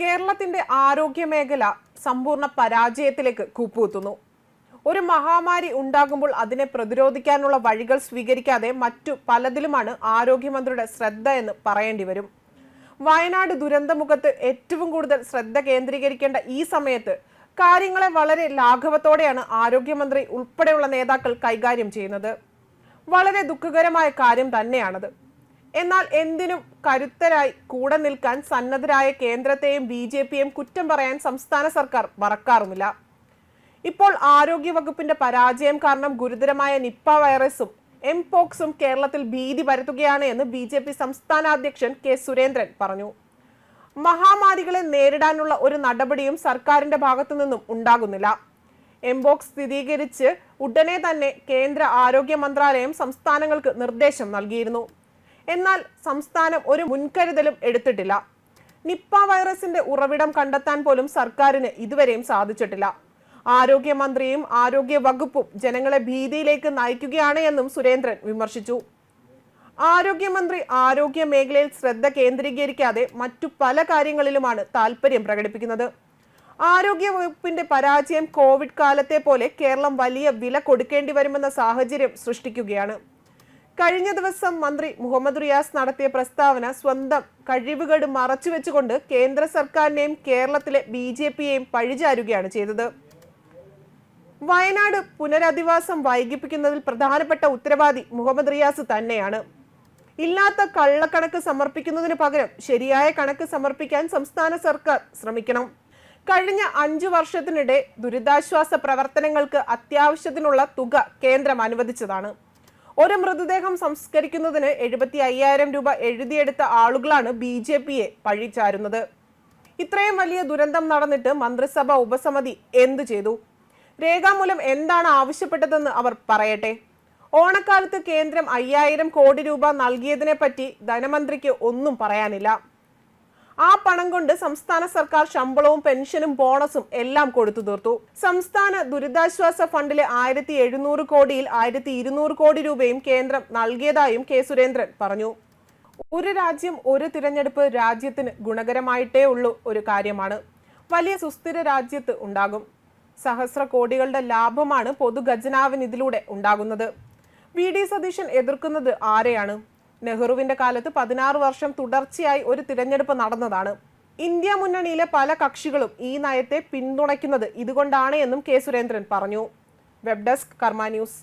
കേരളത്തിന്റെ ആരോഗ്യ മേഖല സമ്പൂർണ പരാജയത്തിലേക്ക് കൂപ്പുകുത്തുന്നു. ഒരു മഹാമാരി ഉണ്ടാകുമ്പോൾ അതിനെ പ്രതിരോധിക്കാനുള്ള വഴികൾ സ്വീകരിക്കാതെ മറ്റു പലതിലുമാണ് ആരോഗ്യമന്ത്രിയുടെ ശ്രദ്ധ എന്ന് പറയേണ്ടി വരും. വയനാട് ദുരന്തമുഖത്ത് ഏറ്റവും കൂടുതൽ ശ്രദ്ധ കേന്ദ്രീകരിക്കേണ്ട ഈ സമയത്ത് കാര്യങ്ങളെ വളരെ ലാഘവത്തോടെയാണ് ആരോഗ്യമന്ത്രി ഉൾപ്പെടെയുള്ള നേതാക്കൾ കൈകാര്യം ചെയ്യുന്നത്. വളരെ ദുഃഖകരമായ കാര്യം തന്നെയാണത്. എന്നാൽ എന്തിനും കരുത്തരായി കൂടെ നിൽക്കാൻ സന്നദ്ധരായ കേന്ദ്രത്തെയും ബി ജെ പിയെയും കുറ്റം പറയാൻ സംസ്ഥാന സർക്കാർ മറക്കാറുമില്ല. ഇപ്പോൾ ആരോഗ്യവകുപ്പിന്റെ പരാജയം കാരണം ഗുരുതരമായ നിപ്പ വൈറസും എംപോക്സും കേരളത്തിൽ ഭീതി പരത്തുകയാണ് എന്ന് ബി ജെ പി സംസ്ഥാന അധ്യക്ഷൻ കെ സുരേന്ദ്രൻ പറഞ്ഞു. മഹാമാരികളെ നേരിടാനുള്ള ഒരു നടപടിയും സർക്കാരിന്റെ ഭാഗത്തു നിന്നും ഉണ്ടാകുന്നില്ല. എംബോക്സ് സ്ഥിരീകരിച്ച് ഉടനെ തന്നെ കേന്ദ്ര ആരോഗ്യ മന്ത്രാലയം സംസ്ഥാനങ്ങൾക്ക് നിർദ്ദേശം നൽകിയിരുന്നു. എന്നാൽ സംസ്ഥാനം ഒരു മുൻകരുതലും എടുത്തിട്ടില്ല. നിപ്പ വൈറസിന്റെ ഉറവിടം കണ്ടെത്താൻ പോലും സർക്കാരിന് ഇതുവരെയും സാധിച്ചിട്ടില്ല. ആരോഗ്യമന്ത്രിയും ആരോഗ്യ വകുപ്പും ജനങ്ങളെ ഭീതിയിലേക്ക് നയിക്കുകയാണ് എന്നും സുരേന്ദ്രൻ വിമർശിച്ചു. ആരോഗ്യമന്ത്രി ആരോഗ്യ മേഖലയിൽ ശ്രദ്ധ കേന്ദ്രീകരിക്കാതെ മറ്റു പല കാര്യങ്ങളിലുമാണ് താല്പര്യം പ്രകടിപ്പിക്കുന്നത്. ആരോഗ്യ വകുപ്പിന്റെ പരാജയം കോവിഡ് കാലത്തെ പോലെ കേരളം വലിയ വില കൊടുക്കേണ്ടി വരുമെന്ന സാഹചര്യം സൃഷ്ടിക്കുകയാണ്. കഴിഞ്ഞ ദിവസം മന്ത്രി മുഹമ്മദ് റിയാസ് നടത്തിയ പ്രസ്താവന സ്വന്തം കഴിവുകേട് മറച്ചുവെച്ചുകൊണ്ട് കേന്ദ്ര സർക്കാരിനെയും കേരളത്തിലെ ബി ജെ പിയെയും പഴിചാരുകയാണ് ചെയ്തത്. വയനാട് പുനരധിവാസം വൈകിപ്പിക്കുന്നതിൽ പ്രധാനപ്പെട്ട ഉത്തരവാദി മുഹമ്മദ് റിയാസ് തന്നെയാണ്. ഇല്ലാത്ത കള്ളക്കണക്ക് സമർപ്പിക്കുന്നതിന് പകരം ശരിയായ കണക്ക് സമർപ്പിക്കാൻ സംസ്ഥാന സർക്കാർ ശ്രമിക്കണം. കഴിഞ്ഞ അഞ്ചു വർഷത്തിനിടെ ദുരിതാശ്വാസ പ്രവർത്തനങ്ങൾക്ക് അത്യാവശ്യത്തിനുള്ള തുക കേന്ദ്രം അനുവദിച്ചതാണ്. ഒരു മൃതദേഹം സംസ്കരിക്കുന്നതിന് എഴുപത്തി അയ്യായിരം രൂപ എഴുതിയെടുത്ത ആളുകളാണ് ബി ജെ പിയെ പഴിചാരുന്നത്. ഇത്രയും വലിയ ദുരന്തം നടന്നിട്ട് മന്ത്രിസഭ ഉപസമിതി എന്തു ചെയ്തു? രേഖാമൂലം എന്താണ് ആവശ്യപ്പെട്ടതെന്ന് അവർ പറയട്ടെ. ഓണക്കാലത്ത് കേന്ദ്രം അയ്യായിരം കോടി രൂപ നൽകിയതിനെ പറ്റി ധനമന്ത്രിക്ക് ഒന്നും പറയാനില്ല. ആ പണം കൊണ്ട് സംസ്ഥാന സർക്കാർ ശമ്പളവും പെൻഷനും ബോണസും എല്ലാം കൊടുത്തു തീർത്തു. സംസ്ഥാന ദുരിതാശ്വാസ ഫണ്ടിലെ ആയിരത്തി എഴുന്നൂറ് കോടിയിൽ ആയിരത്തി ഇരുന്നൂറ് കോടി രൂപയും കേന്ദ്രം നൽകിയതായും കെ സുരേന്ദ്രൻ പറഞ്ഞു. ഒരു രാജ്യം ഒരു തിരഞ്ഞെടുപ്പ് രാജ്യത്തിന് ഗുണകരമായിട്ടേ ഉള്ളൂ ഒരു കാര്യമാണ്. വലിയ സുസ്ഥിര രാജ്യത്ത് ഉണ്ടാകും. സഹസ്ര കോടികളുടെ ലാഭമാണ് പൊതുഖജനാവിന് ഇതിലൂടെ ഉണ്ടാകുന്നത്. വി. ഡി. സതീശൻ എതിർക്കുന്നത് ആരെയാണ്? നെഹ്റുവിന്റെ കാലത്ത് പതിനാറ് വർഷം തുടർച്ചയായി ഒരു തിരഞ്ഞെടുപ്പ് നടന്നതാണ്. ഇന്ത്യ മുന്നണിയിലെ പല കക്ഷികളും ഈ നയത്തെ പിന്തുണയ്ക്കുന്നത് ഇതുകൊണ്ടാണ് എന്നും കെ. സുരേന്ദ്രൻ പറഞ്ഞു. Web desk Karma news.